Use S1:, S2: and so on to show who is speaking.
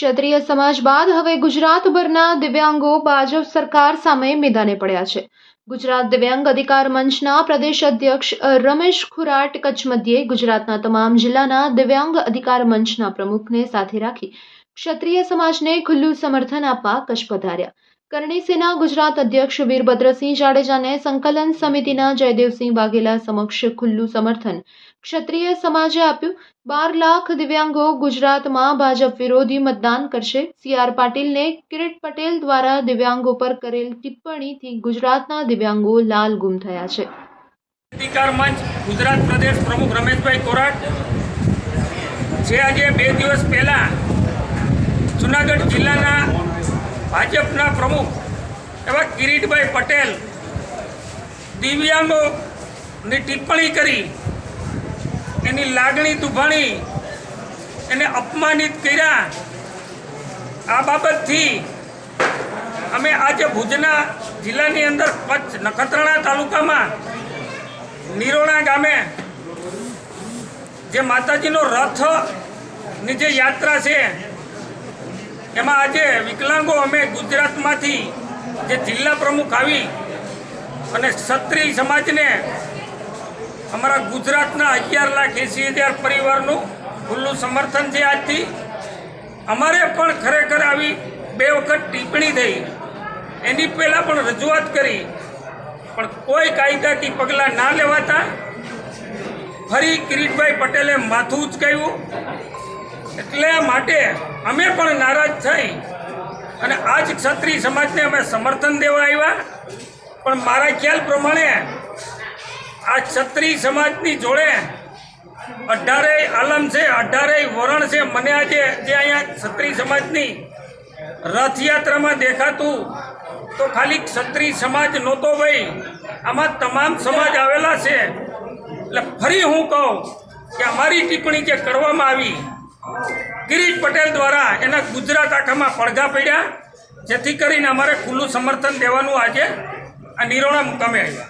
S1: ક્ષત્રિય સમાજ બાદ હવે ગુજરાતભરના દિવ્યાંગો ભાજપ સરકાર સામે મેદાને પડ્યા છે. ગુજરાત દિવ્યાંગ અધિકાર મંચના પ્રદેશ અધ્યક્ષ રમેશ ખુરાટ કચ્છ મધ્યે ગુજરાતના તમામ જિલ્લાના દિવ્યાંગ અધિકાર મંચના પ્રમુખને સાથે રાખી ક્ષત્રિય સમાજને ખુલ્લું સમર્થન આપવા કચ્છ પધાર્યા. કરણી સેના ગુજરાત અધ્યક્ષ વીરભદ્રસિંહ જાડેજાને સંકલન સમિતિના જયદેવસિંહ વાઘેલા સમક્ષ ખુલ્લું સમર્થન ક્ષત્રિય સમાજે આપ્યું. બાર લાખ દિવ્યાંગો ગુજરાતમાં ભાજપ વિરોધી મતદાન કરશે. સી આર પાટીલને કિરીટ પટેલ દ્વારા દિવ્યાંગો પર કરેલ ટિપ્પણીથી ગુજરાતના દિવ્યાંગો લાલ ગુમ થયા છે.
S2: ગુજરાત પ્રદેશ પ્રમુખ રમેશભાઈ કોરાટ જે આજે બે દિવસ પહેલા જુનાગઢ જિલ્લાના ભાજપના પ્રમુખ એવા કિરીટભાઈ પટેલ દિવ્યાંગોની ટિપ્પણી કરી, એની લાગણી દુભાણી, એને અપમાનિત કર્યા. આ બાબતથી અમે આજે ભુજના જિલ્લાની અંદર કચ્છ નખત્રાણા તાલુકામાં નિરોણા ગામે જે માતાજીનો રથની જે યાત્રા છે એમાં આજે વિકલાંગો અમે ગુજરાતમાંથી જે જિલ્લા પ્રમુખ આવી અને ક્ષત્રિય સમાજને અમારા ગુજરાતના અગિયાર લાખ એંસી હજાર પરિવારનું ખુલ્લું સમર્થન છે આજથી. અમારે પણ ખરેખર આવી બે વખત ટિપ્પણી થઈ. એની પહેલાં પણ રજૂઆત કરી, પણ કોઈ કાયદાથી પગલાં ના લેવાતા. ફરી કિરીટભાઈ પટેલે માથું ઉચકાયું એટલે માટે અમે પણ નારાજ થઈ. અને આ જ ક્ષત્રિય સમાજને અમે સમર્થન દેવા આવ્યા. પણ મારા ખ્યાલ પ્રમાણે આ ક્ષત્રિય સમાજની જોડે અઢારેય આલમ છે, અઢારેય વરણ છે. મને આજે જે અહીંયા ક્ષત્રિય સમાજની રથયાત્રામાં દેખાતું, તો ખાલી ક્ષત્રિય સમાજ નહોતો ભાઈ. આમાં તમામ સમાજ આવેલા છે. એટલે ફરી હું કહું કે અમારી ટિપ્પણી જે કરવામાં આવી કિરીટ પટેલ દ્વારા એના ગુજરાત આખામાં પડઘા પડ્યા. જેથી કરીને અમારે ખુલ્લું સમર્થન દેવાનું આજે આ નિરોણા મુકામે આવ્યા.